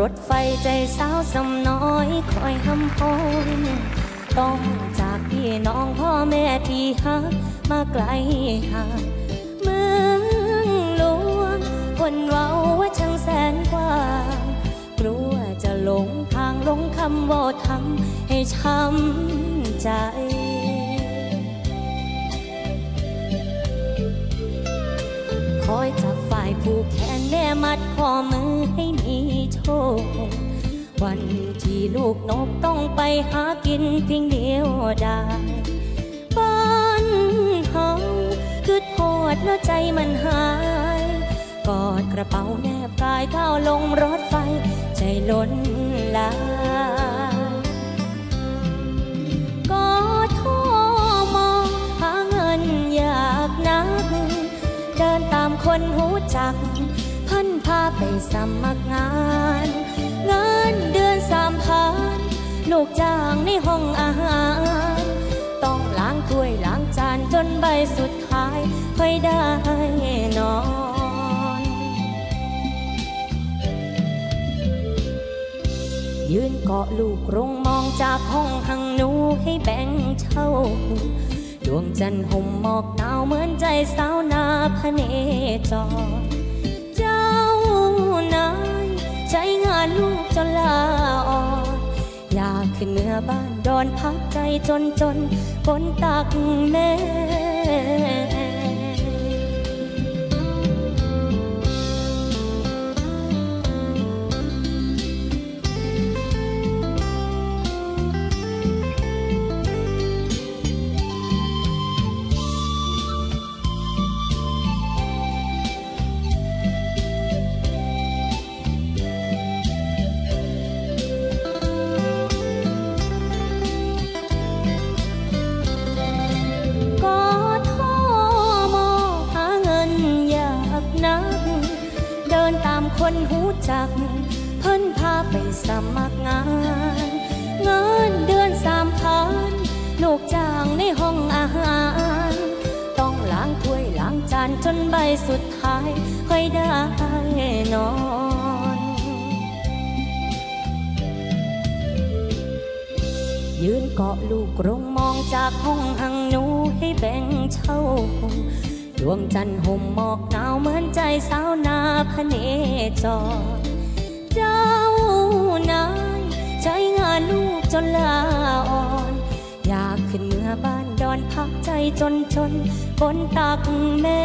รถไฟใจสาวสำน้อยคอยห้ำพนต้องจากพี่น้องพ่อแม่ที่หักมาไกลห่างเมืองหลวงคนเว้าว่าช่างแสนกว้างกลัวจะหลงทางหลงคำว่าทำให้ช้ำใจคอยจับฝ่ายผูกแขนแน่มัดข้อมือให้ วันที่ลูกนกต้องไปหากินเพียงเดียวได้บ้านเฮาคือโทษแล้วใจมันหาย กอดกระเป๋าแนบกายก้าวลงรถไฟ ใจล้นลายก็โทรมองหาเงินอยากนัก เดินตามคนหูจัก พันพาไปสมัครงาน เงินเดือน สามพันลูกจ้างในห้องอาหาร ต้องล้างถ้วยล้างจานจนใบสุดท้าย ค่อยได้นอนยืนเกาะลูกรงมองจากห้องหังหนูให้แบ่งเช่า ดวงจันทร์ห่มหมอกหนาวเหมือนใจสาวนาพเนจรึ้นเมื่อบ้านดอนพักใจจนจนคนตักแม่ คนหูจัก เพิ่นพาไปสมัครงาน เงินเดือนสามพันลูกจ้างในห้องอาหาร ต้องล้างถ้วยล้างจานจนใบสุดท้าย ค่อยได้นอนยืนเกาะลูกรงมองจากห้องหังหนูให้แบ่งเช่า ดวงจันทร์ห่มหมอกหนาวเหมือนใจสาวนาพเนจร เจ้านายใช้งานลูกจนลาอ่อน อยากขึ้นเมื่อบ้านดอนพักใจจนจนบนตักแม่